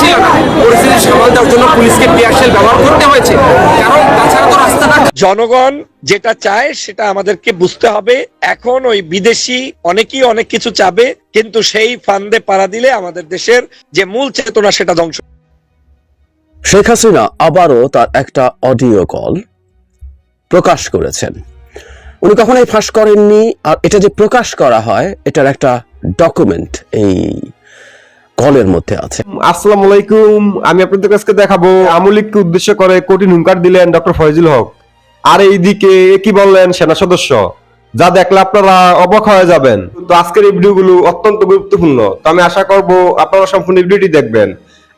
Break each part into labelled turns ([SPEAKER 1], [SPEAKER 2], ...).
[SPEAKER 1] ছিল না পরিস্থিতি সামাল দেওয়ার জন্য পুলিশকে পিয়ারশেল ব্যবহার করতে হয়েছে। কারণ তাছাড়া তো রাস্তা
[SPEAKER 2] জনগণ যেটা চায় সেটা আমাদেরকে বুঝতে হবে। এখন ওই বিদেশি অনেকেই অনেক কিছু চাবে কিন্তু সেই ফান্দে পাড়া দিলে আমাদের দেশের যে মূল চেতনা সেটা ধ্বংস।
[SPEAKER 3] শেখ হাসিনা আবারও তার একটা অডিও কল প্রকাশ করেছেন। উনি কখনোই ফাঁস করেননি আর এটা যে প্রকাশ করা হয় এটার একটা ডকুমেন্ট এই কলের মধ্যে আছে।
[SPEAKER 4] আসসালামু আলাইকুম, আমি আপনাদের কাছে দেখাবো আমলিককে উদ্দেশ্য করে কঠিন হুঙ্কার দিলেন ডক্টর ফয়জুল হক। আর এইদিকে কি বললেন সেনা সদস্য, যা দেখলে আপনারা অবাক হয়ে যাবেন। তো আজকের এই ভিডিওগুলো অত্যন্ত গুরুত্বপূর্ণ। তো আমি আশা করব আপনারা সম্পূর্ণ ভিডিওটি দেখবেন।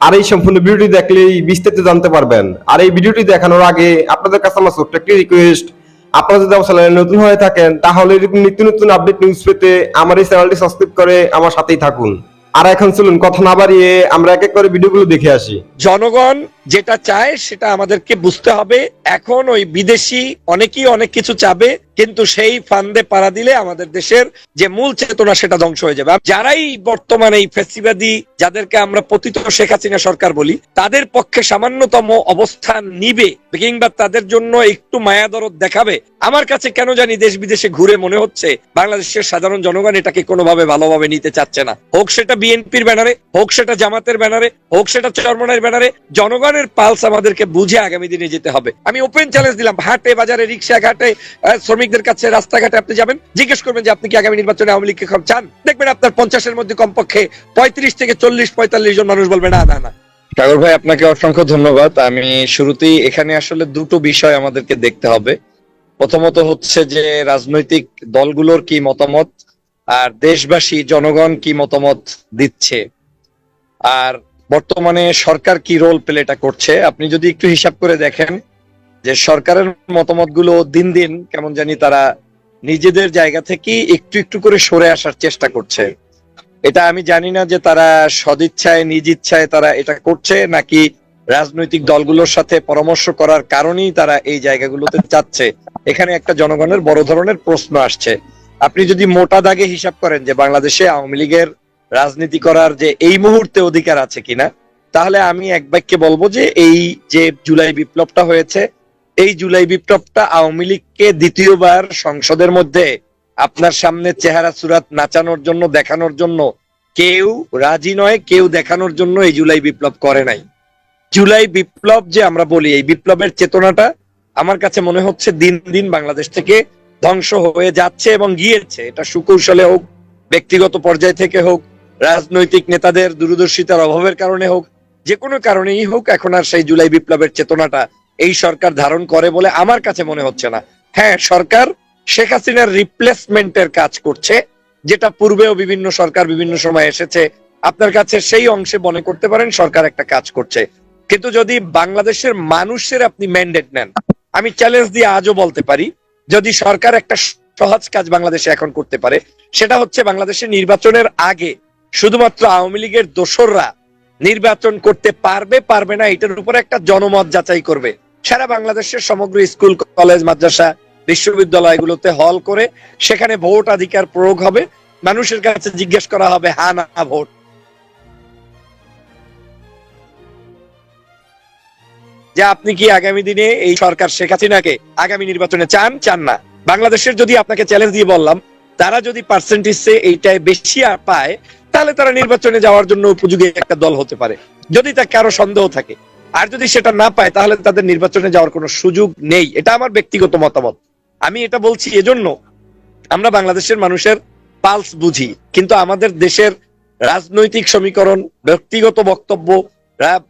[SPEAKER 4] আর এই সম্পূর্ণ ভিডিওটি দেখলেই বিস্তারিত জানতে পারবেন। আর এই ভিডিওটি দেখানোর আগে আপনাদের কাছে আমার ছোট্ট একটি রিকোয়েস্ট আপনারা যদি আমার চ্যানেলে নতুন হয়ে থাকেন, তাহলে নিত্য নতুন আপডেট নিউজ পেতে আমার এই চ্যানেলটি সাবস্ক্রাইব করে আমার সাথেই থাকুন। আর এখন চলুন, কথা না বাড়িয়ে আমরা এক এক করে ভিডিওগুলো দেখে আসি।
[SPEAKER 2] জনগণ যেটা চায় সেটা আমাদেরকে বুঝতে হবে। এখন ওই বিদেশি অনেকেই অনেক কিছু চাবে। কিন্তু সেই ফান্দে পাড়া দিলে আমাদের দেশের যে মূল চেতনা সেটা ধ্বংস হয়ে যাবে। যারাই বর্তমানে এই ফেসিবাদী যাদেরকে আমরা পতিত শেখ হাসিনা সরকার বলি তাদের পক্ষে সামান্যতম অবস্থান নিবে কিংবা তাদের জন্য একটু মায়া দরদ দেখাবে। আমার কাছে কেন জানি দেশ বিদেশে ঘুরে মনে হচ্ছে বাংলাদেশের সাধারণ জনগণ এটাকে কোনোভাবে ভালোভাবে নিতে চাচ্ছে না। হোক সেটা বিএনপির ব্যানারে হোক সেটা জামাতের ব্যানারে হোক সেটা চরমনের ব্যানারে জনগণের পালস আমাদেরকে বুঝে আগামী দিনে যেতে হবে। আমি ওপেন চ্যালেঞ্জ দিলাম হাটে বাজারে রিক্সা ঘাটে আহ, শ্রমিকদের কাছে রাস্তাঘাটে আপনি যাবেন, জিজ্ঞেস করবেন যে আপনি কি আগামী নির্বাচনে আওয়ামী লীগকে চান? দেখবেন আপনার পঞ্চাশের মধ্যে কমপক্ষে পঁয়ত্রিশ থেকে চল্লিশ, পঁয়তাল্লিশ জন মানুষ বলবে, না না না। সাগর ভাই, আপনাকে অসংখ্য ধন্যবাদ। আমি শুরুতেই এখানে আসলে দুটো বিষয় আমাদেরকে দেখতে হবে। প্রথমত হচ্ছে যে রাজনৈতিক দলগুলোর কি মতামত, আর দেশবাসী, জনগণ কি মতামত দিচ্ছে, আর বর্তমানে সরকার কি রোল প্লেটা করছে, আপনি যদি একটু হিসাব করে দেখেন যে সরকারের মতামতগুলো দিন দিন কেমন জানি তারা নিজেদের জায়গা থেকে একটু একটু করে সরে আসার চেষ্টা করছে। এটা আমি জানি না যে তারা সদিচ্ছায় নিজ ইচ্ছায় তারা এটা করছে নাকি রাজনৈতিক দলগুলোর সাথে পরামর্শ করার কারণেই তারা এই জায়গাগুলোতে যাচ্ছে। এখানে একটা জনগণের বড় ধরনের প্রশ্ন আসছে। আপনি যদি মোটা দাগে হিসাব করেন যে বাংলাদেশে আওয়ামী লীগের রাজনীতি করার যে এই মুহূর্তে অধিকার আছে কিনা, তাহলে আমি এক বাক্যে বলব যে এই যে জুলাই বিপ্লবটা হয়েছে এই জুলাই বিপ্লবটা আওয়ামী লীগকে দ্বিতীয়বার সংসদের মধ্যে আপনার সামনে চেহারা সুরাত নাচানোর জন্য, দেখানোর জন্য, কেউ রাজি নয়, কেউ দেখানোর জন্য এই জুলাই বিপ্লব করে নাই। জুলাই বিপ্লব যে আমরা বলি, এই বিপ্লবের চেতনাটা আমার কাছে মনে হচ্ছে দিন দিন বাংলাদেশ থেকে ধ্বংস হয়ে যাচ্ছে এবং গিয়েছে। এটা সুকৌশলে হোক, ব্যক্তিগত পর্যায় থেকে হোক, রাজনৈতিক নেতাদের দূরদর্শিতার অভাবের কারণে হোক, যে কোনো কারণেই হোক, এখন আর সেই জুলাই বিপ্লবের চেতনাটা এই সরকার ধারণ করে বলে আমার কাছে মনে হচ্ছে না। হ্যাঁ সরকার শেখ হাসিনার রিপ্লেসমেন্টের কাজ করছে, যেটা পূর্বেও বিভিন্ন সরকার বিভিন্ন সময় এসেছে। আপনার কাছে সেই অংশে মনে করতে পারেন সরকার একটা কাজ করছে। কিন্তু যদি বাংলাদেশের মানুষের আপনি ম্যান্ডেট নেন, আমি চ্যালেঞ্জ দিয়ে আজও বলতে পারি, যদি সরকার একটা সহজ কাজ বাংলাদেশে এখন করতে পারে, সেটা হচ্ছে বাংলাদেশের নির্বাচনের আগে শুধুমাত্র আওয়ামী লীগের দোসররা নির্বাচন করতে পারবে পারবে না, এটার উপর একটা জনমত যাচাই করবে। সারা বাংলাদেশের সমগ্র স্কুল, কলেজ, মাদ্রাসা, বিশ্ববিদ্যালয়গুলোতে হল করে সেখানে ভোট অধিকার প্রয়োগ হবে। মানুষের কাছে জিজ্ঞেস করা হবে হা না, ভোট। যে আপনি কি আগামী দিনে এই সরকার শেখ হাসিনাকে আগামী নির্বাচনে চান? চান না। বাংলাদেশের যদি আপনাকে চ্যালেঞ্জ দিয়ে বললাম, তারা যদি পার্সেন্টেজে এইটাই বেশি আর পায়, তাহলে তারা নির্বাচনে যাওয়ার জন্য উপযোগী একটা দল হতে পারে। যদি তা কারও সন্দেহ থাকে। আর যদি সেটা না পায়, তাহলে তাদের নির্বাচনে যাওয়ার কোনো সুযোগ নেই। এটা আমার ব্যক্তিগত মতামত। আমি এটা বলছি এজন্য আমরা বাংলাদেশের মানুষের পালস বুঝি, কিন্তু আমাদের দেশের রাজনৈতিক সমীকরণ, ব্যক্তিগত বক্তব্য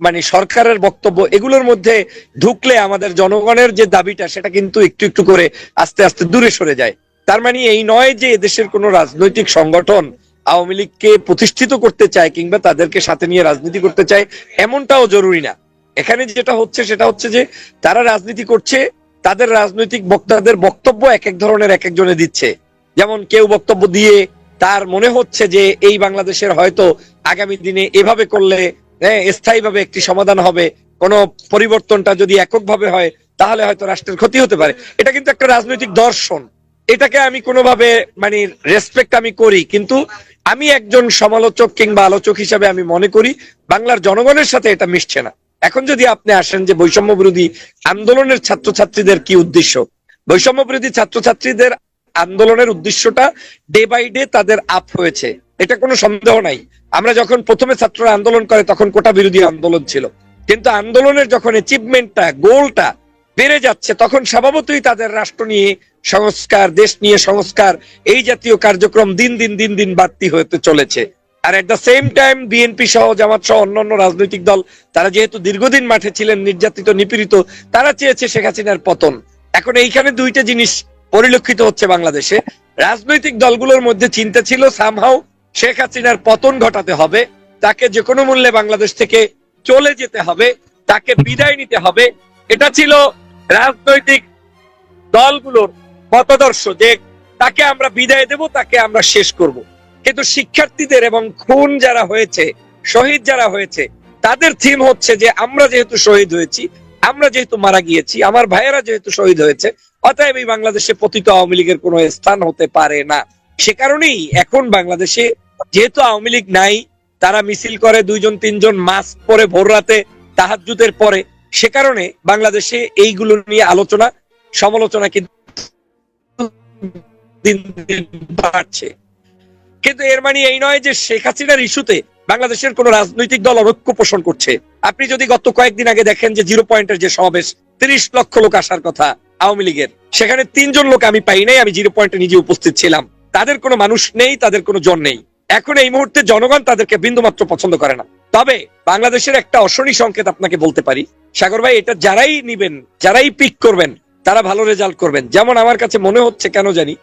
[SPEAKER 2] মানে সরকারের বক্তব্য, এগুলোর মধ্যে ঢুকলে আমাদের জনগণের যে দাবিটা, সেটা কিন্তু একটু একটু করে আস্তে আস্তে দূরে সরে যায়। তার মানে এই নয় যে এদেশের কোনো রাজনৈতিক সংগঠন আওয়ামী লীগকে প্রতিষ্ঠিত করতে চায় কিংবা তাদেরকে সাথে নিয়ে রাজনীতি করতে চায়, এমনটাও জরুরি না। এখানে যেটা হচ্ছে, সেটা হচ্ছে যে তারা রাজনীতি করছে, তাদের রাজনৈতিক বক্তাদের বক্তব্য এক এক ধরনের এক একজনে দিচ্ছে। যেমন কেউ বক্তব্য দিয়ে তার মনে হচ্ছে যে এই বাংলাদেশের হয়তো আগামী দিনে এভাবে করলে হ্যাঁ স্থায়ীভাবে একটি সমাধান হবে, কোন পরিবর্তনটা যদি এককভাবে হয়, তাহলে হয়তো রাষ্ট্রের ক্ষতি হতে পারে। এটা কিন্তু একটা রাজনৈতিক দর্শন। এটাকে আমি কোনোভাবে মানে রেসপেক্ট আমি করি, কিন্তু আমি একজন সমালোচক কিংবা আলোচক হিসাবে আমি মনে করি, বাংলার জনগণের সাথে এটা মিশছে না। এখন যদি আপনি আসেন যে বৈষম্য বিরোধী আন্দোলনের ছাত্রছাত্রীদের কি উদ্দেশ্য? বৈষম্য বিরোধী ছাত্রছাত্রীদের আন্দোলনের উদ্দেশ্যটা ডে বাই ডে তাদের আপ হয়েছে। এটা কোনো সন্দেহ নাই। আমরা যখন প্রথমে ছাত্ররা আন্দোলন করে, তখন কোটা বিরোধী আন্দোলন ছিল। কিন্তু আন্দোলনের যখন অ্যাচিভমেন্টটা গোলটা বেড়ে যাচ্ছে, তখন স্বভাবতই তাদের রাষ্ট্র নিয়ে সংস্কার, দেশ নিয়ে সংস্কার, এই জাতীয় কার্যক্রম দিন দিন দিন দিন বাড়তি হতে চলেছে। আর at the same time BNP সহ জামাত সহ অন্যান্য রাজনৈতিক দল, তারা যেহেতু দীর্ঘদিন মাঠে ছিলেন, নির্যাতিত, নিপীড়িত, তারা চেয়েছে শেখ হাসিনার পতন। এখন এইখানে দুইটা জিনিস পরিলক্ষিত হচ্ছে বাংলাদেশে। রাজনৈতিক দলগুলোর মধ্যে চিন্তা ছিল সামহাও শেখ হাসিনার পতন ঘটাতে হবে, তাকে যে কোনো মূল্যে বাংলাদেশ থেকে চলে যেতে হবে, তাকে বিদায় নিতে হবে। এটা ছিল রাজনৈতিক দলগুলোর মতাদর্শ যে তাকে আমরা বিদায় দেব, তাকে আমরা শেষ করব। কিন্তু শিক্ষার্থীদের এবং খুন যারা হয়েছে, শহীদ যারা হয়েছে, তাদের থিম হচ্ছে যে আমরা যেহেতু শহীদ হয়েছি, আমরা যেহেতু মারা গিয়েছি, আমার ভাইয়েরা যেহেতু শহীদ হয়েছে, অতএব এই বাংলাদেশে পতিত আওয়ামী লীগের কোনো স্থান হতে পারে না। সে কারণেই এখন বাংলাদেশে যেহেতু আওয়ামী লীগ নাই, তারা মিছিল করে, দুইজন, তিনজন মাস্ক পরে ভোর রাতে তাহাজুদের পরে, সে কারণে বাংলাদেশে এইগুলো নিয়ে আলোচনা, সমালোচনা কিন্তু দিন দিন বাড়ছে। কিন্তু এর মানে এই নয় যে শেখ হাসিনার ইস্যুতে বাংলাদেশের কোন রাজনৈতিক দল অনৈক্য পোষণ করছে। আপনি যদি গত কয়েকদিন আগে দেখেন যে জিরো পয়েন্টের যে সমাবেশ, তিরিশ লক্ষ লোক আসার কথা আওয়ামী লীগের, সেখানে তিনজন লোক আমি পাই নাই, আমি জিরো পয়েন্টে নিজে উপস্থিত ছিলাম। তাদের কোনো মানুষ নেই, তাদের কোনো জন নেই। এখন এই মুহূর্তে জনগণ তাদেরকে বিন্দুমাত্র পছন্দ করে না। তবে বাংলাদেশের একটা অশনি সংকেত আপনাকে বলতে পারি। সাগর ভাই, এটা যারাই নিবেন, যারাই পিক করবেন, তারা ভালো রেজাল্ট করবেন। যেমন আমার কাছে মনে হচ্ছে, কেন জানি?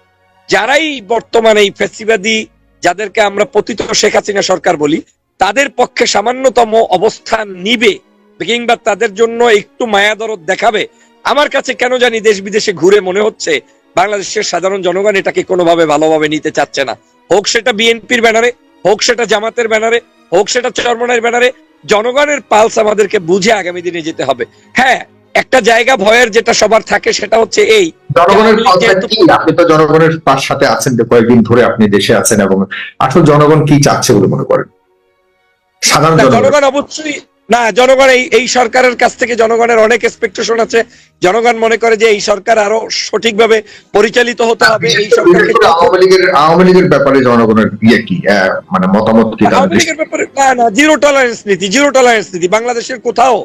[SPEAKER 2] যারাই বর্তমানে এই ফেসিবাদী যাদেরকে আমরা পতিত শেখ হাসিনা সরকার বলি, তাদের পক্ষে সামান্যতম অবস্থান নিবে কিংবা তাদের জন্য একটু মায়া দরদ দেখাবে। আমার কাছে কেন জানি দেশ বিদেশে ঘুরে মনে হচ্ছে, বাংলাদেশের সাধারণ জনগণ এটাকে কোনোভাবে ভালোভাবে নিতে চাচ্ছে না। হোক সেটা বিএনপির ব্যানারে, হোক সেটা জামাতের ব্যানারে, হোক সেটা চরমনের ব্যানারে, জনগণের পালস আমাদেরকে বুঝে আগামী দিনে যেতে হবে। হ্যাঁ একটা জায়গা ভয়ের যেটা সবার থাকে সেটা হচ্ছে এই
[SPEAKER 5] জনগণের
[SPEAKER 2] যে
[SPEAKER 5] কি? আপনি তো জনগণের পাশ সাথে আছেন কয়েকদিন ধরে আপনি দেশে আছেন এবং আসলে জনগণ কি চাচ্ছে বলে মনে করেন? সাধারণ জনগণ।
[SPEAKER 2] অবশ্যই না জনগণ এই এই সরকারের কাছ থেকে জনগণের অনেক এক্সপেকটেশন আছে। জনগণ মনে করে যে এই সরকার আরও সঠিকভাবে পরিচালিত হতে হবে। এই সরকারকে
[SPEAKER 5] আওয়ামী লীগের আওয়ামী লীগের ব্যাপারে জনগণের ইয়ে কি? মানে মতামত কি?
[SPEAKER 2] আওয়ামী লীগের ব্যাপারে না না জিরো টলারেন্স নীতি জিরো টলারেন্স নীতি। বাংলাদেশের কোথাও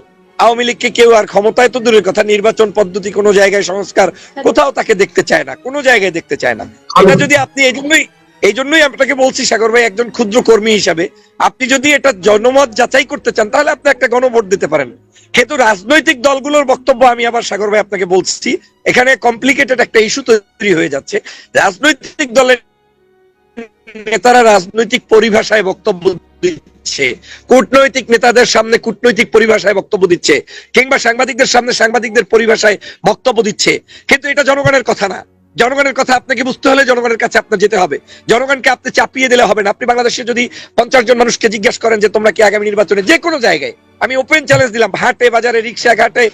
[SPEAKER 2] আওয়ামী লীগকে কেউ আর ক্ষমতায় তো দূরের কথা, নির্বাচন পদ্ধতি কোনো জায়গায় সংস্কার কোথাও তাকে দেখতে চায় না, কোনো জায়গায় দেখতে চায় না। এটা যদি আপনি এই জন্যই এই জন্যই আপনাকে বলছি, সাগর ভাই, একজন ক্ষুদ্র কর্মী হিসাবে, আপনি যদি এটা জনমত যাচাই করতে চান, তাহলে আপনি একটা গণভোট দিতে পারেন। কিন্তু রাজনৈতিক দলগুলোর বক্তব্য আমি আবার, সাগর ভাই, আপনাকে বলছি, এখানে কমপ্লিকেটেড একটা ইস্যু তৈরি হয়ে যাচ্ছে। রাজনৈতিক দলের নেতারা রাজনৈতিক পরিভাষায় বক্তব্য দিচ্ছে, কূটনৈতিক নেতাদের সামনে কূটনৈতিক পরিভাষায় বক্তব্য দিচ্ছে, কিংবা সাংবাদিকদের সামনে সাংবাদিকদের পরিভাষায় বক্তব্য দিচ্ছে। কিন্তু এটা জনগণের কথা না। জনগণের কথা আপনাকে বুঝতে হলে জনগণের কাছে আপনার যেতে হবে। জনগণকে আপনি চাপিয়ে দিলে হবে না। আপনি বাংলাদেশে যদি পঞ্চাশ জন মানুষকে জিজ্ঞেস করেন যে, তোমরা কি আগামী নির্বাচনে যে কোনো জায়গায়? আমি ওপেন চ্যালেঞ্জ দিলাম। হাটে, বাজারে রিক্সা ঘাটে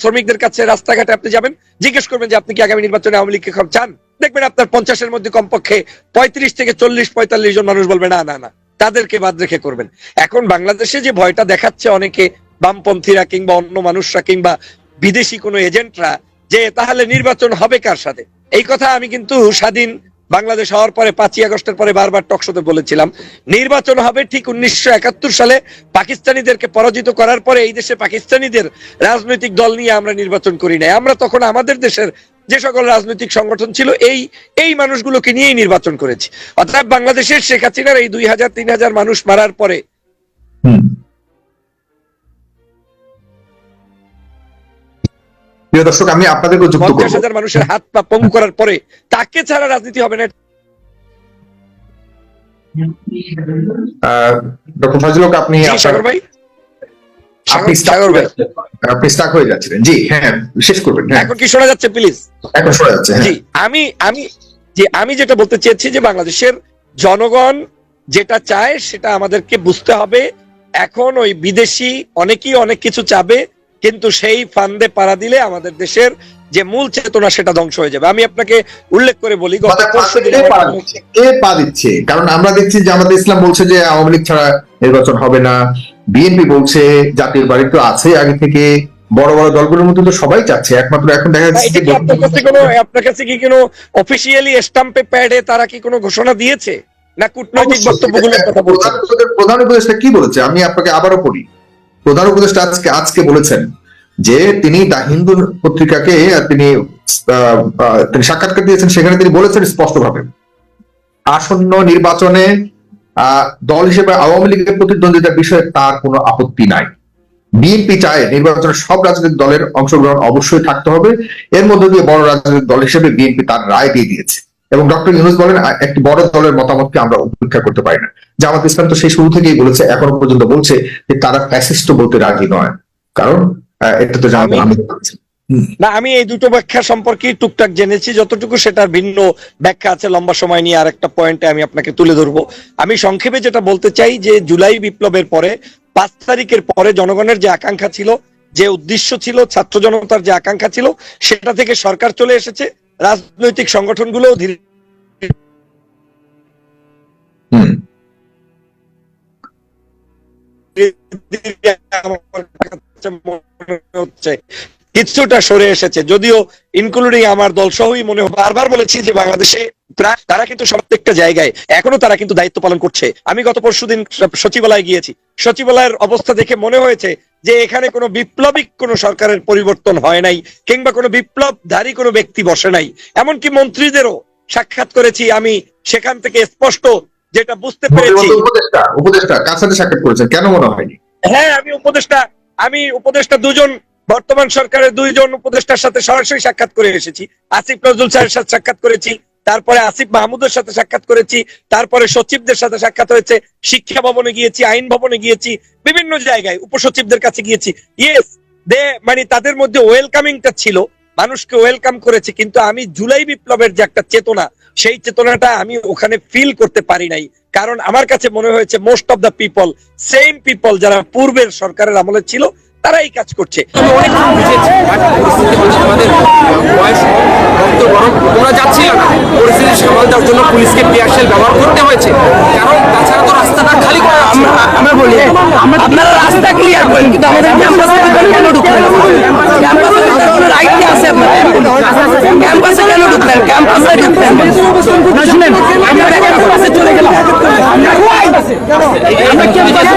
[SPEAKER 2] শ্রমিকদের কাছে, রাস্তাঘাটে আপনি যাবেন। জিজ্ঞেস করবেন যে, আপনি কি আগামী নির্বাচনে আওয়ামী লীগকে চান? দেখবেন আপনার পঞ্চাশের মধ্যে কমপক্ষে পঁয়ত্রিশ থেকে চল্লিশ, পঁয়তাল্লিশ জন মানুষ বলবে, না না না, তাদেরকে বাদ রেখে করবেন। এখন বাংলাদেশে যে ভয়টা দেখাচ্ছে অনেকে, বামপন্থীরা কিংবা অন্য মানুষরা কিংবা বিদেশি কোনো এজেন্টরা, যে তাহলে নির্বাচন হবে কার সাথে? এই কথা আমি কিন্তু স্বাধীন বাংলাদেশ হওয়ার পরে পাঁচই আগস্টের পরে বারবার টকশোতে বলেছিলাম। নির্বাচন হবে ঠিক উনিশশো একাত্তর সালে। পাকিস্তানিদেরকে পরাজিত করার পরে এই দেশে পাকিস্তানিদের রাজনৈতিক দল নিয়ে আমরা নির্বাচন করি নাই। আমরা তখন আমাদের দেশের যে সকল রাজনৈতিক সংগঠন ছিল এই এই মানুষগুলোকে নিয়েই নির্বাচন করেছি। অর্থাৎ বাংলাদেশের শেখ হাসিনার এই দুই হাজার তিন হাজার মানুষ মারার পরে
[SPEAKER 5] প্রিয় দর্শক আমি আপনাদেরকে যুক্ত
[SPEAKER 2] পঞ্চাশ
[SPEAKER 5] করব
[SPEAKER 2] হাজার মানুষের হাত পা পঙ্গু করার পরে তাকে ছাড়া রাজনীতি হবে না।
[SPEAKER 5] ডক্টর ফজল হক, আপনি
[SPEAKER 2] ভাই।
[SPEAKER 5] আপনি হয়ে আপনি স্টাক হয়ে যাচ্ছিলেন জি শেষ করবেন
[SPEAKER 2] এখন কি শোনা যাচ্ছে প্লিজ
[SPEAKER 5] এখন শোনা যাচ্ছে হ্যাঁ।
[SPEAKER 2] জি আমি আমি যে আমি যেটা বলতে চেয়েছি যে বাংলাদেশের জনগণ যেটা চায় সেটা আমাদেরকে বুঝতে হবে। এখন ওই বিদেশি অনেকেই অনেক কিছু চাবে। কিন্তু সেই ফান্দে পাড়া দিলে আমাদের দেশের যে মূল চেতনা সেটা ধ্বংস হয়ে যাবে। আমি আপনাকে উল্লেখ করে বলি গত পরশু দিন
[SPEAKER 5] কে পা দিচ্ছে? কারণ আমরা দেখছি জামাত ইসলাম বলছে যে আওয়ামী লীগ ছাড়া নির্বাচন হবে না। বিএনপি বলছে জাতীয় বাড়ি তো আছে আগে থেকে। বড় বড় দলগুলোর মধ্যে তো সবাই চাচ্ছে। একমাত্র এখন দেখা যাচ্ছে
[SPEAKER 2] আপনার কাছে কোনো আপনার কাছে কি কোনো অফিসিয়ালি স্টাম্পে প্যাডে তারা কি কোনো ঘোষণা দিয়েছে? না কূটনৈতিক বক্তব্যগুলোর কথা বলছে?
[SPEAKER 5] প্রধান উপদেষ্টা কি বলেছে? আমি আপনাকে আবারও পড়ি প্রধান উপদেষ্টা আজকে আজকে বলেছেন যে তিনি দা হিন্দু পত্রিকাকে তিনি তিনি সাক্ষাৎকার দিয়েছেন, সেখানে তিনি বলেছেন স্পষ্টভাবে। আসন্ন নির্বাচনে দল হিসেবে আওয়ামী লীগের প্রতিদ্বন্দ্বিতার বিষয়ে তার কোনো আপত্তি নাই। বিএনপি চায় নির্বাচনে সব রাজনৈতিক দলের অংশগ্রহণ অবশ্যই থাকতে হবে। এর মধ্যে দিয়ে বড় রাজনৈতিক দল হিসেবে বিএনপি তার রায় দিয়ে দিয়েছে। এবং ডক্টর ইউনুস বলেন একটি বড় দলের মতামতকে আমরা উপেক্ষা করতে পারি না। জামাত ইসলাম তো সেই শুরু থেকেই বলেছে এখনও পর্যন্ত বলছে যে তারা ফ্যাসিস্ট বলতে রাজি নয়। কারণ এটা তো জামাত
[SPEAKER 2] আমি- না আমি এই দুটো ব্যাখ্যা সম্পর্কে টুকটাক জেনেছি। যতটুকু সেটার ভিন্ন ব্যাখ্যা আছে লম্বা সময় নিয়ে আরেকটা পয়েন্টে আমি আপনাকে তুলে ধরবো। আমি সংক্ষেপে যেটা বলতে চাই যে জুলাই বিপ্লবের পরে পাঁচ তারিখের পরে জনগণের যে আকাঙ্ক্ষা ছিল যে উদ্দেশ্য ছিল ছাত্র জনতার যে আকাঙ্ক্ষা ছিল সেটা থেকে সরকার চলে এসেছে। রাজনৈতিক সংগঠনগুলো ধীরে হচ্ছে কিছুটা সরে এসেছে। যদিও ইনক্লুডিং আমার দল সহই মনে হয় বারবার বলেছি যে বাংলাদেশে প্রায় তারা কিন্তু প্রত্যেকটা জায়গায় এখনও তারা কিন্তু দায়িত্ব পালন করছে। আমি গত পরশুদিন সচিবালয়ে গিয়েছি। সচিবালয়ের অবস্থা দেখে মনে হয়েছে যে এখানে কোনো বিপ্লবিক কোনো সরকারের পরিবর্তন হয় নাই কিংবা কোনো বিপ্লবধারী কোনো ব্যক্তি বসে নাই। এমনকি মন্ত্রীদেরও সাক্ষাৎ করেছি আমি সেখান থেকে স্পষ্ট যেটা বুঝতে পেরেছি।
[SPEAKER 5] উপদেষ্টা উপদেষ্টা কার সাথে সাক্ষাৎ করেছেন? কেন মনে হয়নি
[SPEAKER 2] হ্যাঁ আমি উপদেষ্টা আমি উপদেষ্টা দুজন বর্তমান সরকারের দুইজন উপদেষ্টার সাথে সরাসরি সাক্ষাৎ করে এসেছি। আসিফ নজরুল স্যারের সাথে সাক্ষাৎ করেছি তারপরে আসিফ মাহমুদের সাথে সাক্ষাৎ করেছি, তারপরে সচিবদের সাথে সাক্ষাৎ হয়েছে, শিক্ষা ভবনে গিয়েছি, আইন ভবনে গিয়েছি, বিভিন্ন জায়গায় উপসচিবদের কাছে গিয়েছি। ইয়েস দে মানে তাদের মধ্যে ওয়েলকামিংটা ছিল, মানুষকে ওয়েলকাম করেছে, কিন্তু আমি জুলাই বিপ্লবের যে একটা চেতনা, সেই চেতনাটা আমি ওখানে ফিল করতে পারি নাই। কারণ আমার কাছে মনে হয়েছে most of the people same people যারা পূর্বের সরকারের আমলে ছিল তারা এই কাজ করছে।
[SPEAKER 1] রক্ত গরম তোমরা যাচ্ছিল না। পরিস্থিতি সামাল দেওয়ার জন্য পুলিশকে পিয়ারশেল ব্যবহার করতে হয়েছে। কারণ তাছাড়া তো রাস্তাটা খালি করা যাচ্ছে
[SPEAKER 6] আমরা বলি আপনারা রাস্তা ক্লিয়ার করেন কিন্তু আমাদের ক্যাম্পাসে কেন ঢুকলেন? ক্যাম্পাসে রাইট কি আছে আপনার ক্যাম্পাসে কেন ঢুকলেন? ক্যাম্পাসে ঢুকলেন? না শুনেন আমরা ক্যাম্পাসে চলে গেলাম। আমরা আমরা ক্যাম্পাসে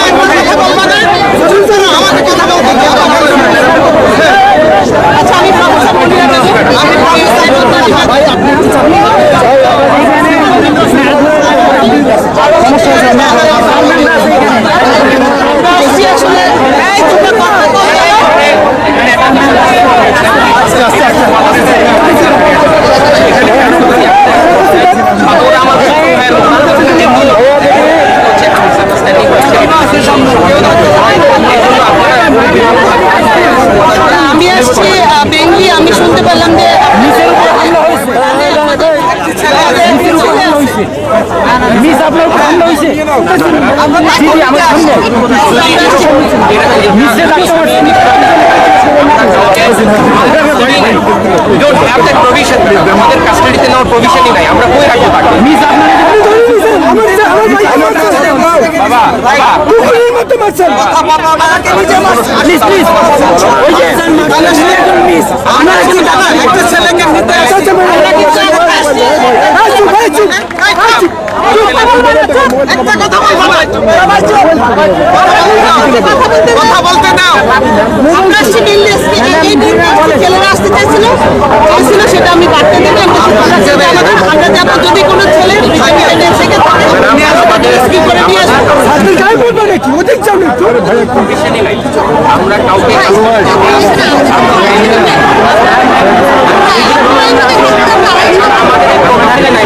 [SPEAKER 7] আমি আসছি বেঙ্গলি আমি শুনতে পেলাম যে
[SPEAKER 6] মিস আপনার হামলা হয়েছে জি জি আমার সামনে মিসে লাগতে
[SPEAKER 1] We don't have that provision. আমাদের কাস্টাডিতে নেওয়ার প্রভিশনই নাই আমরা কই রাখব তাকে
[SPEAKER 6] মিস আপনার একটা ছেলেকে নিতে আসছে
[SPEAKER 7] আমরা ছেলেরা আসতে চাইছিল সেটা আমি বাড়তে দেবো আমরা ছেলে
[SPEAKER 1] আমরা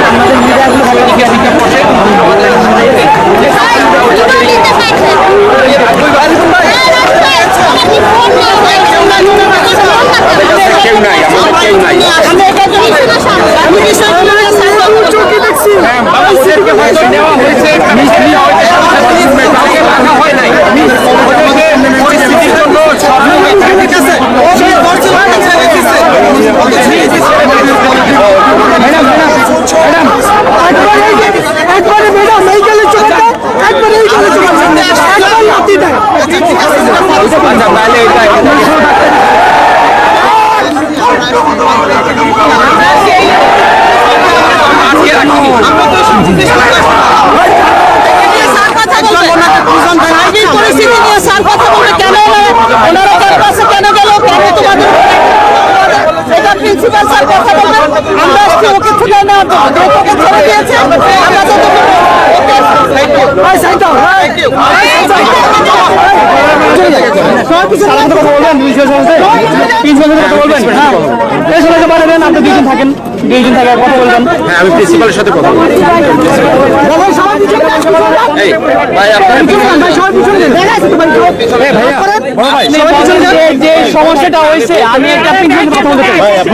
[SPEAKER 1] আমাদের মিডিয়াগুলো ভালো বসে আমাদের
[SPEAKER 7] নিয়ে স্যার কথা বলবে আইনি পরিস্থিতি নিয়ে স্যার কথা বলবে কেন ওনারা ওনারা ক্যাম্পাসে কেন গেল কেন তোমাদের এটা প্রিন্সিপাল স্যার কথা বলবে আসছি ওকে ছুটে যেহেতু ওকে ছেড়ে দিয়েছে। আমরা যত
[SPEAKER 1] হ্যাঁ। আমি প্রিন্সিপালের সাথে কথা বলব এই ভাই আপনার
[SPEAKER 6] যে সমস্যাটা হয়েছে আমি একটা প্রিন্সিপাল কথা বলতে চাই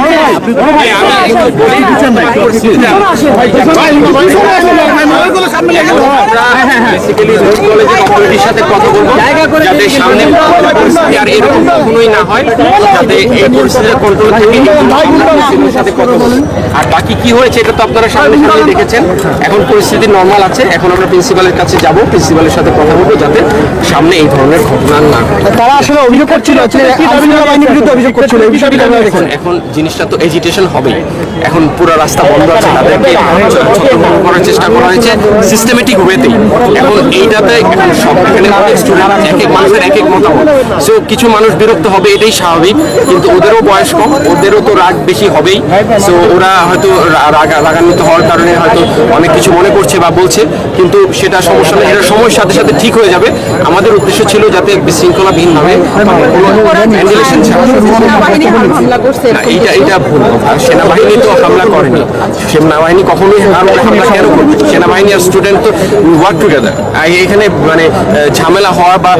[SPEAKER 1] বেসিক্যালি কলেজের অথরিটির সাথে কথা বলব যাতে সামনে পরিস্থিতি আর এরকম কখনোই না হয় যাতে এই পরিস্থিতির কন্ট্রোল থেকে সাথে কথা বলুন আর বাকি কি হয়েছে এটা তো আপনারা সামনে সামনে দেখেছেন। এখন পরিস্থিতি নর্মাল আছে। এখন আমরা প্রিন্সিপালের কাছে যাব প্রিন্সিপালের সাথে কথা বলব যাতে সামনে এই ধরনের ঘটনা না
[SPEAKER 6] তারা আসলে অভিযোগ করছিল অভিযোগ
[SPEAKER 1] এখন জিনিসটা তো এজিটেশন হবেই। এখন পুরো রাস্তা বন্ধ আছে তাদেরকে করার চেষ্টা করা হয়েছে সিস্টেমেটিক ওয়েতেই এখন এইটাতে এখন সব এখানে অনেক স্টুডেন্ট এক এক মানুষের এক এক মতামত। সো কিছু মানুষ বিরক্ত হবে এটাই স্বাভাবিক। কিন্তু ওদেরও বয়স কম ওদেরও তো রাগ বেশি হবেই। সো ওরা হয়তো রাগান্বিত হওয়ার কারণে হয়তো অনেক কিছু মনে করছে বা বলছে কিন্তু সেটা সমস্যা নেই এটা সময়ের সাথে সাথে ঠিক হয়ে যাবে। আমাদের উদ্দেশ্য ছিল যাতে বিশৃঙ্খলাবিহীনভাবে কোনো ভ্যান্ডিলেশন এইটা এইটা ভুল। আর সেনাবাহিনী তো হামলা করেনি। সেনাবাহিনী কখনোই হামলা কেন করবে? সেনাবাহিনী আর স্টুডেন্ট তো ওয়ার্ক টুগেদার এখানে মানে ঝামেলা হওয়া বা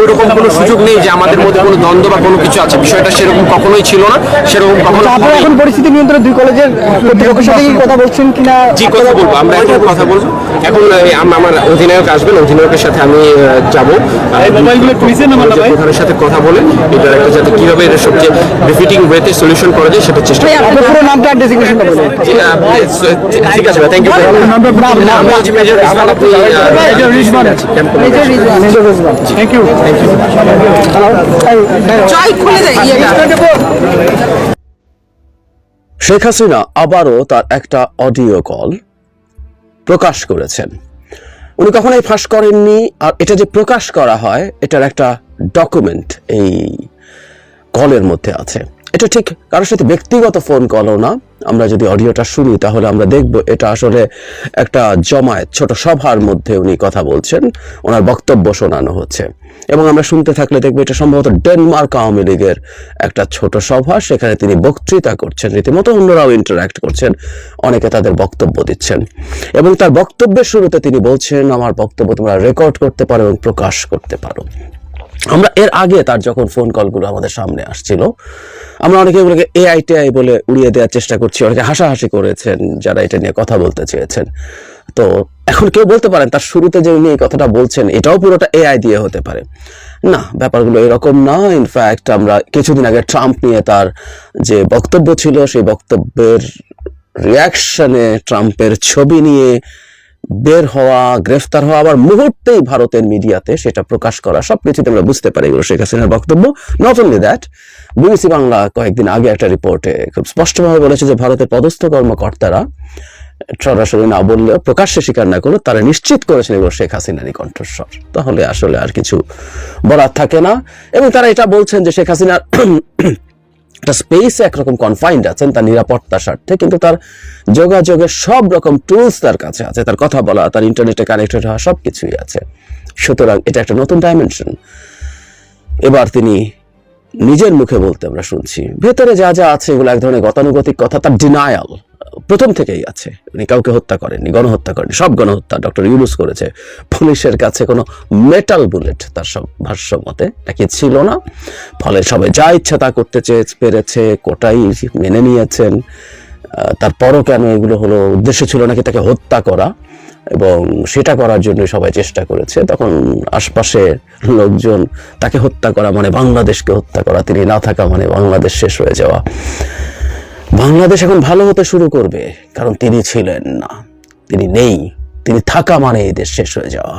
[SPEAKER 1] ওইরকম কোনো সুযোগ নেই যে আমাদের মধ্যে কোনো দ্বন্দ্ব বা কোনো কিছু আছে। বিষয়টা সেরকম কখনোই ছিল না। সেরকম কখনো
[SPEAKER 6] এখন পরিস্থিতি নিয়ন্ত্রণে দুই কলেজের কর্তৃপক্ষের সাথে কি কথা বলছেন কিনা?
[SPEAKER 1] জি কথা বলব আমরা এখন কথা বলব। এখন আমার অধিনায়ক আসবেন অধিনায়কের সাথে আমি যাব। প্রধানের সাথে কথা বলে এটার একটা যাতে কীভাবে এটা সবচেয়ে বেফিটিং ওয়েতে সলিউশন করা যায় সেটা চেষ্টা করব।
[SPEAKER 6] পুরো নামটা
[SPEAKER 1] আহ, ঠিক আছে থ্যাংক ইউ আমি মেজর রিজওয়ান আপনি
[SPEAKER 6] major Rizwan
[SPEAKER 1] camp commander.
[SPEAKER 6] Major Rizwan thank you thank you
[SPEAKER 7] জয় খুলে দেয় ইয়েটা।
[SPEAKER 3] শেখ হাসিনা আবারও তার একটা অডিও কল প্রকাশ করেছেন। উনি কখনোই ফাঁস করেননি, আর এটা যে প্রকাশ করা হয়, এটার একটা ডকুমেন্ট এই কলের মধ্যে আছে। এটা ঠিক কারোর সাথে ব্যক্তিগত ফোন কলও না। আমরা যদি অডিওটা শুনি, তাহলে আমরা দেখব এটা আসলে একটা জমায়েত, ছোট সভার মধ্যে উনি কথা বলছেন। ওনার বক্তব্য শোনানো হচ্ছে। এবং আমরা শুনতে থাকলে দেখব এটা সম্ভবত ডেনমার্ক আওয়ামী লীগের একটা ছোট সভা। সেখানে তিনি বক্তৃতা করছেন, রীতিমতো অন্যরাও ইন্টারাক্ট করছেন, অনেকে তাদের বক্তব্য দিচ্ছেন। এবং তার বক্তব্যের শুরুতে তিনি বলছেন, আমার বক্তব্য তোমরা রেকর্ড করতে পারো এবং প্রকাশ করতে পারো। আমরা এর আগে তার যখন ফোন কলগুলো আমাদের সামনে আসছিল, আমরা অনেকে এগুলোকে এআই টেআই বলে উড়িয়ে দেওয়ার চেষ্টা করছি, অনেকে হাসাহাসি করেছেন যারা এটা নিয়ে কথা বলতে চেয়েছেন। তো এখন কেউ বলতে পারেন, তার শুরুতে যে উনি এই কথাটা বলছেন, এটাও পুরোটা এআই দিয়ে হতে পারে। না, ব্যাপারগুলো এরকম না। ইনফ্যাক্ট আমরা কিছুদিন আগে ট্রাম্প নিয়ে তার যে বক্তব্য ছিল, সেই বক্তব্যের রিয়াকশনে ট্রাম্পের ছবি নিয়ে বের হওয়া, গ্রেফতার হওয়া, আবার মুহূর্তেই ভারতের মিডিয়াতে সেটা প্রকাশ করা সব কিছুতে আমরা বুঝতে পারি এগুলো শেখ হাসিনার বক্তব্য। Not only that BBC Bangla কয়েকদিন আগে একটা রিপোর্টে খুব স্পষ্টভাবে বলেছে যে ভারতের পদস্থ কর্মকর্তারা সরাসরি না বললেও প্রকাশ্যে স্বীকার না করলেও তারা নিশ্চিত করেছেন এগুলো শেখ হাসিনারই কণ্ঠস্বর। তাহলে আসলে আর কিছু বলার থাকে না। এবং তারা এটা বলছেন যে শেখ হাসিনার একটা স্পেসে একরকম কনফাইন্ড আছেন, তার নিরাপত্তার স্বার্থে, কিন্তু তার যোগাযোগের সব রকম টুলস তার কাছে আছে, তার কথা বলা, তার ইন্টারনেটে কানেক্টেড হওয়া সব কিছুই আছে। সুতরাং এটা একটা নতুন ডাইমেনশন এবার তিনি নিজের মুখে বলতে আমরা শুনছি, ভেতরে যা যা আছে এগুলো এক ধরনের গতানুগতিক কথা, তার ডিনায়াল প্রথম থেকেই আছে। উনি কাউকে হত্যা করেননি, গণহত্যা করেননি, সব গণহত্যা। ডক্টর ইউনুস করেছে। পুলিশের কাছে কোনো মেটাল বুলেট তার সব ভাষ্য মতে নাকি ছিল না। ফলে সবাই যা ইচ্ছা তা করতে চেয়ে পেরেছে, কোটাই মেনে নিয়েছেন। তারপরও কেন এগুলো হলো, উদ্দেশ্য ছিল নাকি তাকে হত্যা করা? এবং সেটা করার জন্য সবাই চেষ্টা করেছে। তখন আশপাশে লোকজন তাকে হত্যা করা মানে বাংলাদেশকে হত্যা করা, তিনি না থাকা মানে বাংলাদেশ শেষ হয়ে যাওয়া। বাংলাদেশ এখন ভালো হতে শুরু করবে, কারণ তিনি ছিলেন না। তিনি নেই। তিনি থাকা মানে এই দেশ শেষ হয়ে যাওয়া।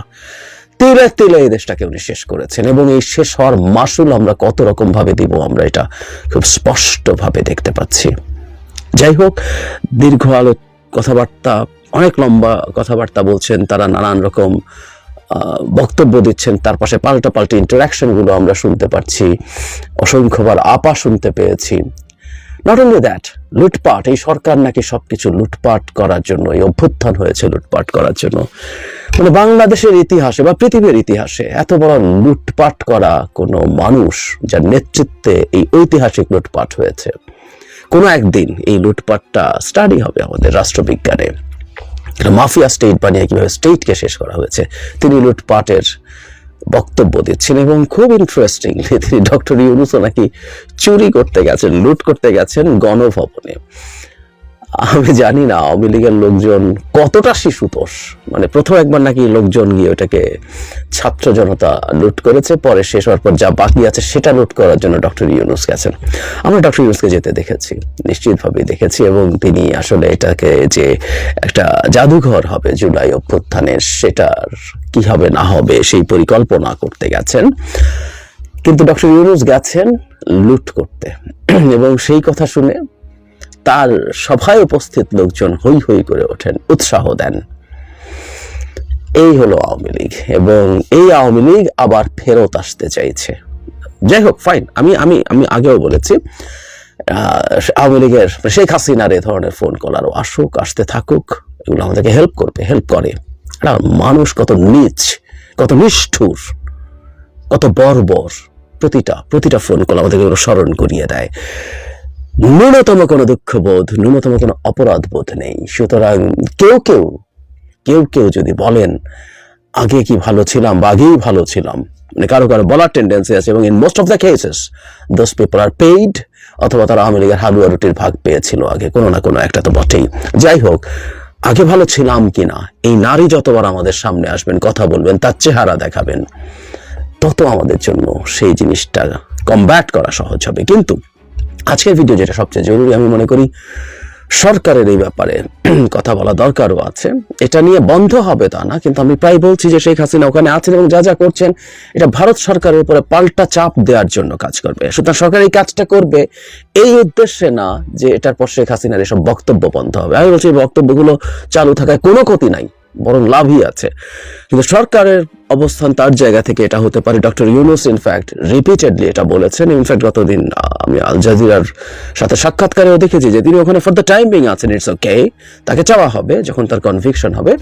[SPEAKER 3] তিলে তিলে এই দেশটাকে উনি শেষ করেছেন এবং এই শেষ হওয়ার মাসুল আমরা কত রকম ভাবে দিব আমরা এটা খুব স্পষ্ট ভাবে দেখতে পাচ্ছি। যাই হোক, দীর্ঘ আলো কথাবার্তা, অনেক লম্বা কথাবার্তা বলছেন, তারা নানান রকম বক্তব্য দিচ্ছেন, তার পাশে পাল্টা পাল্টা ইন্টারাকশনগুলো আমরা শুনতে পাচ্ছি। অসংখ্যবার আপা শুনতে পেয়েছি। নট অনলি দ্যাট লুটপাট, এই সরকার নাকি সবকিছু লুটপাট করার জন্য, এই অভ্যুত্থান হয়েছে লুটপাট করার জন্য। মানে বাংলাদেশের ইতিহাসে বা পৃথিবীর ইতিহাসে এত বড় লুটপাট করা কোনো মানুষ যার নেতৃত্বে এই ঐতিহাসিক লুটপাট হয়েছে। কোনো একদিন এই লুটপাটটা স্টাডি হবে আমাদের রাষ্ট্রবিজ্ঞানে। মাফিয়া স্টেট বানিয়ে কীভাবে স্টেটকে শেষ করা হয়েছে, তিনি লুটপাটের বক্তব্য দিচ্ছেন এবং খুব ইন্টারেস্টিং তিনি ডক্টর ইউনুসও নাকি চুরি করতে গেছেন, লুট করতে গেছেন গণভবনে। আমি জানি না, আওয়ামী লীগের লোকজন কতটা শিশুতোষ। মানে প্রথম একবার নাকি লোকজন গিয়ে ওটাকে ছাত্র জনতা লুট করেছে, পরে শেষ হওয়ার পর যা বাকি আছে সেটা লুট করার জন্য ডক্টর ইউনুস গেছেন। আমরা ডক্টর ইউনুসকে যেতে দেখেছি, নিশ্চিতভাবেই দেখেছি এবং তিনি আসলে এটাকে যে একটা জাদুঘর হবে জুলাই অভ্যুত্থানের, সেটার কি হবে, না হবে, সেই পরিকল্পনা করতে গেছেন। কিন্তু ডক্টর ইউনুস গেছেন লুট করতে। এবং সেই কথা শুনে তার সভায় উপস্থিত লোকজন হই হই করে ওঠেন, উৎসাহ দেন। এই হলো আওয়ামী লীগ এবং এই আওয়ামী লীগ আবার ফেরত আসতে চাইছে। যাই হোক ফাইন আমি আমি আমি আগেও বলেছি আওয়ামী লীগের শেখ হাসিনার এ ধরনের ফোন কল আরও আসুক, আসতে থাকুক, এগুলো আমাদেরকে হেল্প করবে হেল্প করে। মানুষ কত নিচ, কত নিষ্ঠুর, কত বর্বর, প্রতিটা প্রতিটা ফোন কল আমাদেরকে স্মরণ করিয়ে দেয়। ন্যূনতম কোনো দুঃখবোধ, ন্যূনতম কোনো অপরাধ বোধ নেই। সুতরাং কেউ কেউ কেউ কেউ যদি বলেন, আগে কি ভালো ছিলাম বা আগেই ভালো ছিলাম? মানে কারও কারও বলার টেন্ডেন্সি আছে এবং in most of the cases those people are paid অথবা তারা আওয়ামী লীগের হালুয়া রুটির ভাগ পেয়েছিল আগে। কোনো না কোনো একটা তো বটেই। যাই হোক, আগে ভালো ছিলাম কিনা? এই নারী যতবার আমাদের সামনে আসবেন, কথা বলবেন, তার চেহারা দেখাবেন, তত আমাদের জন্য সেই জিনিসটা কমব্যাট করা সহজ হবে। কিন্তু আজকের ভিডিও যেটা সবচেয়ে জরুরি, আমি মনে করি সরকারের এই ব্যাপারে কথা বলা দরকারও আছে। এটা নিয়ে বন্ধ হবে তা না, কিন্তু আমি প্রায় বলছি যে শেখ হাসিনা ওখানে আছেন এবং যা যা করছেন, এটা ভারত সরকারের উপরে পাল্টা চাপ দেওয়ার জন্য কাজ করবে। সুতরাং সরকার এই কাজটা করবে এই উদ্দেশ্যে না যে এটার পর শেখ হাসিনার এসব বক্তব্য বন্ধ হবে। আমি বলছি বক্তব্যগুলো চালু থাকায় কোনো ক্ষতি নাই, বরং লাভই আছে। কিন্তু সরকারের অবস্থান তার জায়গা থেকে এটা হতে পারে। ডক্টর ইউনুস ইনফ্যাক্ট রিপিটেডলি এটা বলেছেন। ইনফ্যাক্ট গতদিন আমি আল জাজিরার সাথে সাক্ষাৎকারেও দেখেছি যে তিনি ওখানে ফর দ্য টাইম বিং আছেন ইটস ওকে তাকে চাওয়া হবে যখন তার কনভিকশন হবে।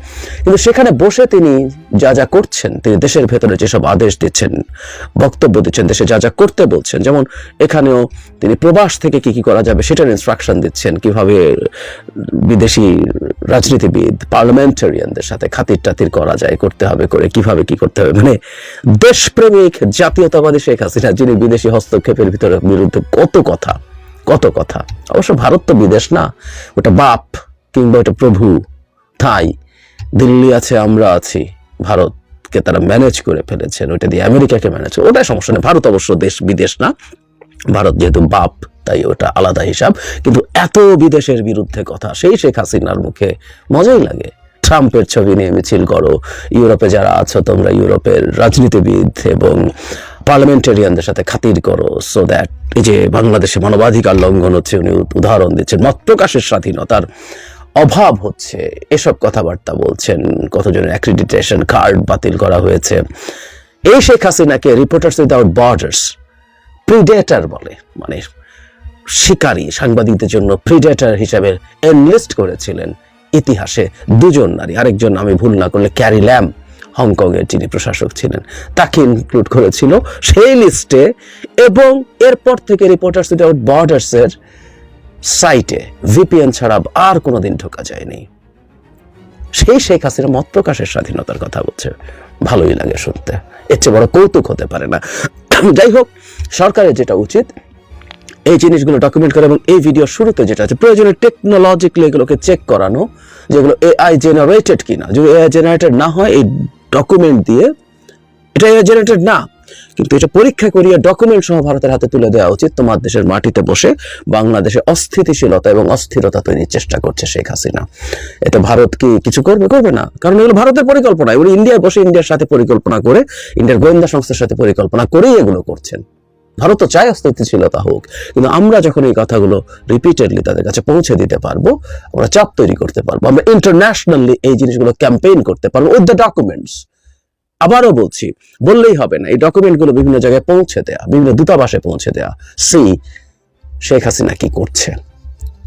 [SPEAKER 3] কিন্তু সেখানে বসে তিনি যা যা করছেন, তিনি দেশের ভেতরে যেসব আদেশ দিচ্ছেন, বক্তব্য দিচ্ছেন, দেশে যা যা করতে বলছেন, যেমন এখানেও তিনি প্রবাস থেকে কি কি করা যাবে সেটার ইনস্ট্রাকশন দিচ্ছেন, কীভাবে বিদেশি রাজনীতিবিদ পার্লামেন্টারিয়ানদের সাথে খাতির টাতির করা যায়, করতে হবে, করে কীভাবে কি করতে হবে? মানে দেশপ্রেমিক, জাতীয়তাবাদী শেখ হাসিনা, যিনি বিদেশি হস্তক্ষেপের ভিতরে বিরুদ্ধে কত কথা কত কথা, অবশ্য ভারত তো বিদেশ না, ওটা বাপ কিংবা ওটা প্রভু, তাই দিল্লি আছে, আমরা আছি, ভারতকে তারা ম্যানেজ করে ফেলেছেন, ওটা দিয়ে আমেরিকাকে ম্যানেজ ওটাই সমস্যা নেই, ভারত অবশ্য দেশ বিদেশ না, ভারত যেহেতু বাপ, তাই ওটা আলাদা হিসাব, কিন্তু এত বিদেশের বিরুদ্ধে কথা, সেই শেখ হাসিনার মুখে মজাই লাগে। ট্রাম্পের ছবি নিয়ে মিছিল করো। ইউরোপে যারা আছো, তোমরা ইউরোপের রাজনীতিবিদ এবং পার্লামেন্টারিয়ানদের সাথে খাতির করো সো দ্যাট এই যে বাংলাদেশে মানবাধিকার লঙ্ঘন হচ্ছে, উনি উদাহরণ দিচ্ছেন। মত প্রকাশের স্বাধীনতার অভাব হচ্ছে, এসব কথাবার্তা বলছেন কতজনের অ্যাক্রিডিটেশন কার্ড বাতিল করা হয়েছে। এই শেখ হাসিনাকে রিপোর্টার্স উইদাউট বর্ডার্স প্রিডেটার বলে মানে শিকারী সাংবাদিকদের জন্য প্রিডেটার হিসাবে এনলিস্ট করেছিলেন। ইতিহাসে দুজন নারী, আরেকজন আমি ভুল না করলে ক্যারি ল্যাম হংকং এর যিনি প্রশাসক ছিলেন, তাকে ইনক্লুড করেছিল সেই লিস্টে এবং এরপর থেকে রিপোর্টার্স উইদাউট বর্ডার্স এর সাইটে ভিপিএন ছাড়া আর কোনোদিন ঢোকা যায়নি। সেই শেখ হাসিনা মত প্রকাশের স্বাধীনতার কথা বলছে। ভালোই লাগে শুনতে। এর চেয়ে বড় কৌতুক হতে পারে না। যাই হোক, সরকারের যেটা উচিত, এই জিনিসগুলো ডকুমেন্ট করা এবং এই ভিডিও শুরুতে যেটা আছে, প্রয়োজনে টেকনোলজিক্যালি এগুলোকে চেক করানো যেগুলো এআই জেনারেটেড কিনা। যদি এআই জেনারেটেড না হয়, এই ডকুমেন্ট দিয়ে, এটা এআই জেনারেটেড না, কিন্তু এটা পরীক্ষা করিয়ে ডকুমেন্ট সহ ভারতের হাতে তুলে দেওয়া উচিত। তোমার দেশের মাটিতে বসে বাংলাদেশে অস্থিতিশীলতা এবং অস্থিরতা তৈরির চেষ্টা করছে শেখ হাসিনা। এটা ভারত কি কিছু করবে? করবে না। কারণ এগুলো ভারতের পরিকল্পনা। এগুলো ইন্ডিয়ায় বসে ইন্ডিয়ার সাথে পরিকল্পনা করে, ইন্ডিয়ার গোয়েন্দা সংস্থার সাথে পরিকল্পনা করেই এগুলো করছেন। ভারতও চায় অস্থিতিশীলতা হোক, কিন্তু আমরা যখন এই কথাগুলো রিপিটেডলি তাদের কাছে পৌঁছে দিতে পারব, আমরা চাপ তৈরি করতে পারব, আমরা ইন্টারন্যাশনালি এই জিনিসগুলো ক্যাম্পেইন করতে পারব উইথ দ্য ডকুমেন্টস আবারও বলছি, বললেই হবে না, এই ডকুমেন্টগুলো বিভিন্ন জায়গায় পৌঁছে দেয়া, বিভিন্ন দূতাবাসে পৌঁছে দেয়া। সি, শেখ হাসিনা কি করছে?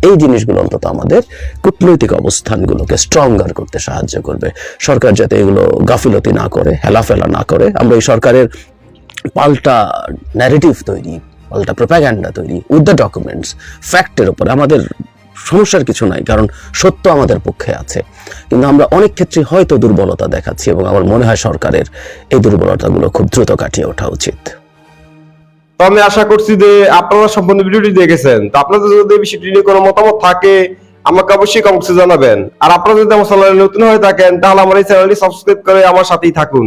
[SPEAKER 3] এই জিনিসগুলো অন্তত আমাদের কূটনৈতিক অবস্থানগুলোকে স্ট্রঙ্গার করতে সাহায্য করবে। সরকার যাতে এগুলো গাফিলতি না করে, হেলাফেলা না করে, আমরা এই সরকারের পাল্টা ন্যারেটিভ তৈরি, পাল্টা প্রোপাগ্যান্ডা তৈরি উইথ দ্য ডকুমেন্টস ফ্যাক্টের উপরে আমাদের সমস্যার কিছু নাই, কারণ সত্য আমাদের পক্ষে আছে। কিন্তু আমরা অনেক ক্ষেত্রে হয়তো দুর্বলতা দেখাচ্ছি এবং আমার মনে হয় সরকারের এই দুর্বলতাগুলো খুব দ্রুত কাটিয়ে ওঠা উচিত।
[SPEAKER 4] তো আমি আশা করছি যে আপনারা সম্পূর্ণ ভিডিওটি দেখেছেন। তো আপনাদের যদি এই বিষয়টি নিয়ে কোনো মতামত থাকে, আমাকে অবশ্যই কমেন্টসে জানাবেন। আর আপনারা যদি আমার চ্যানেলে নতুন হয়ে থাকেন, তাহলে আমার এই চ্যানেলটি সাবস্ক্রাইব করে আমার সাথেই থাকুন।